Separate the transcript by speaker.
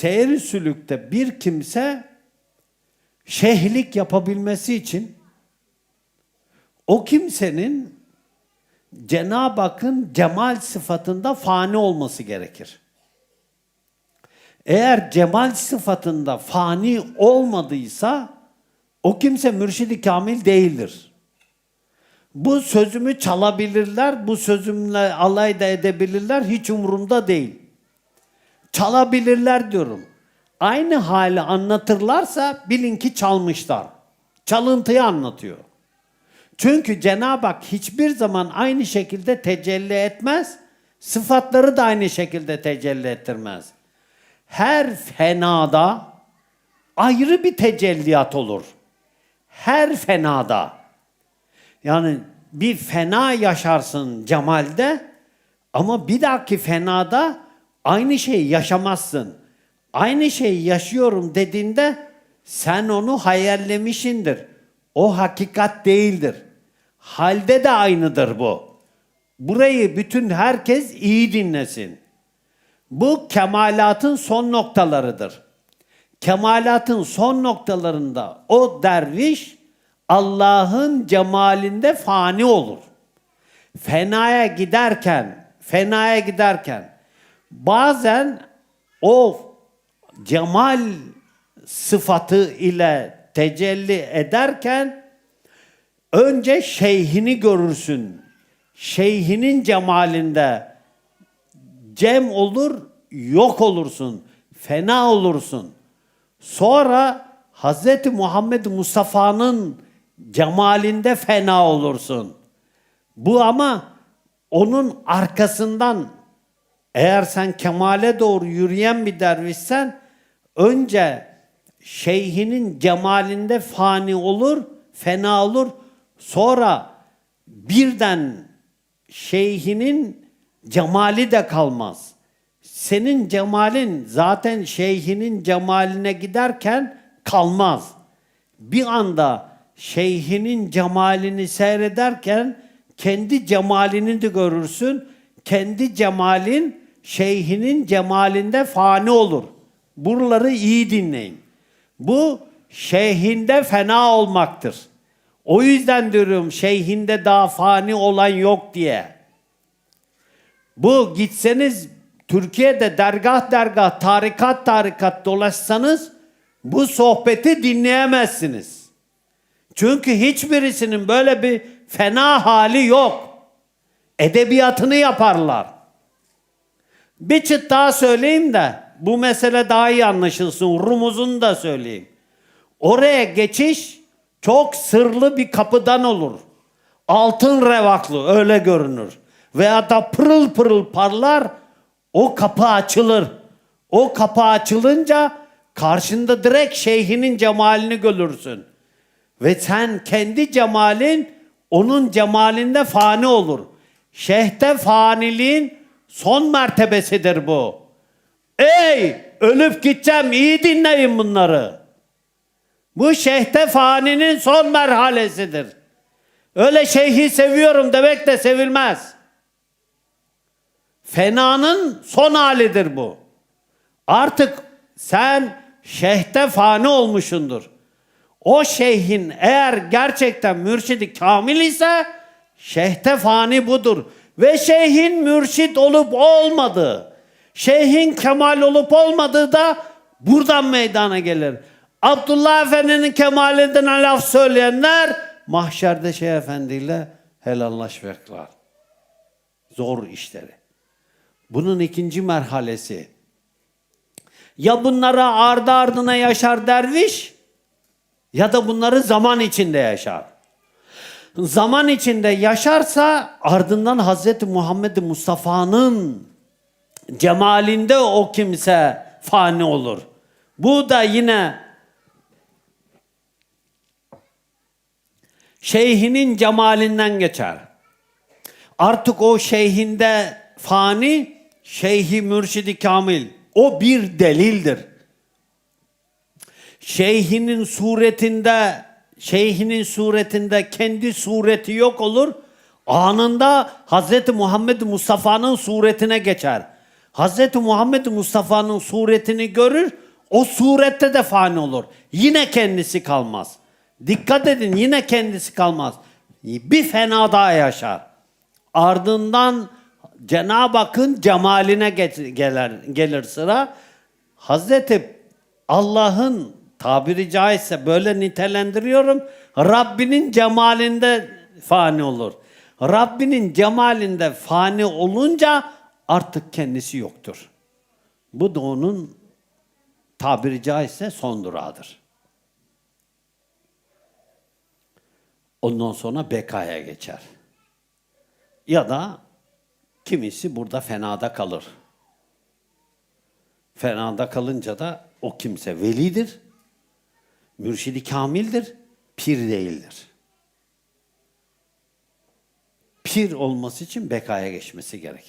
Speaker 1: seyri sülükte bir kimse şehlik yapabilmesi için o kimsenin Cenab-ı Hakk'ın cemal sıfatında fani olması gerekir. Eğer cemal sıfatında fani olmadıysa o kimse mürşidi kamil değildir. Bu sözümü çalabilirler, bu sözümle alay da edebilirler, hiç umurumda değil. Çalabilirler diyorum. Aynı hali anlatırlarsa bilin ki çalmışlar. Çalıntıyı anlatıyor. Çünkü Cenab-ı Hak hiçbir zaman aynı şekilde tecelli etmez. Sıfatları da aynı şekilde tecelli ettirmez. Her fenada ayrı bir tecelliyat olur. Her fenada. Yani bir fena yaşarsın cemalde ama bir dahaki fenada aynı şeyi yaşamazsın. Aynı şeyi yaşıyorum dediğinde sen onu hayallemişindir. O hakikat değildir. Halde de aynıdır bu. Burayı bütün herkes iyi dinlesin. Bu kemalatın son noktalarıdır. Kemalatın son noktalarında o derviş Allah'ın cemalinde fani olur. Fenaya giderken, fenaya giderken bazen o cemal sıfatı ile tecelli ederken önce şeyhini görürsün. Şeyhinin cemalinde cem olur, yok olursun, fena olursun. Sonra Hz. Muhammed Mustafa'nın cemalinde fena olursun. Bu ama onun arkasından eğer sen kemale doğru yürüyen bir dervişsen önce şeyhinin cemalinde fani olur, fena olur. Sonra birden şeyhinin cemali de kalmaz. Senin cemalin zaten şeyhinin cemaline giderken kalmaz. Bir anda şeyhinin cemalini seyrederken kendi cemalini de görürsün. Kendi cemalin şeyhinin cemalinde fani olur. Buraları iyi dinleyin. Bu şeyhinde fena olmaktır. O yüzden diyorum şeyhinde daha fani olan yok diye. Bu gitseniz Türkiye'de dergah dergah, tarikat tarikat dolaşsanız bu sohbeti dinleyemezsiniz. Çünkü hiçbirisinin böyle bir fena hali yok. Edebiyatını yaparlar. Bir çıt daha söyleyeyim de bu mesele daha iyi anlaşılsın. Rumuzunu da söyleyeyim. Oraya geçiş çok sırlı bir kapıdan olur. Altın revaklı öyle görünür. Veya da pırıl pırıl parlar o kapı açılır. O kapı açılınca karşında direkt şeyhinin cemalini görürsün. Ve sen kendi cemalin onun cemalinde fani olur. Şeyhte faniliğin son mertebesidir bu. Ey ölüp gideceğim iyi dinleyin bunları. Bu şeyhte faninin son merhalesidir. Öyle şeyhi seviyorum demek de sevilmez. Fenanın son halidir bu. Artık sen şeyhte fani olmuşundur. O şeyhin eğer gerçekten mürşidi kamil ise şeyhte fani budur. Ve şeyhin mürşit olup olmadığı, şeyhin kemal olup olmadığı da buradan meydana gelir. Abdullah Efendi'nin kemalinden laf söyleyenler mahşerde Şeyh Efendi ile helallaşacaklar. Zor işleri. Bunun ikinci merhalesi. Ya bunlara ardı ardına yaşar derviş ya da bunları zaman içinde yaşar. Zaman içinde yaşarsa ardından Hazreti Muhammed Mustafa'nın cemalinde o kimse fani olur. Bu da yine şeyhinin cemalinden geçer. Artık o şeyhinde fani, şeyhi mürşidi kamil. O bir delildir. Şeyhinin suretinde, şeyhinin suretinde kendi sureti yok olur. Anında Hazreti Muhammed Mustafa'nın suretine geçer. Hz. Muhammed Mustafa'nın suretini görür, o surette de fani olur. Yine kendisi kalmaz. Dikkat edin yine kendisi kalmaz. Bir fena daha yaşar. Ardından Cenab-ı Hakk'ın cemaline gelir, gelir sıra. Hazreti Allah'ın tabiri caizse böyle nitelendiriyorum. Rabbinin cemalinde fani olur. Rabbinin cemalinde fani olunca artık kendisi yoktur. Bu da onun tabiri caizse son durağıdır. Ondan sonra bekaya geçer. Ya da kimisi burada fenada kalır. Fenada kalınca da o kimse velidir, mürşidi kamildir, pir değildir. Pir olması için bekaya geçmesi gerekir.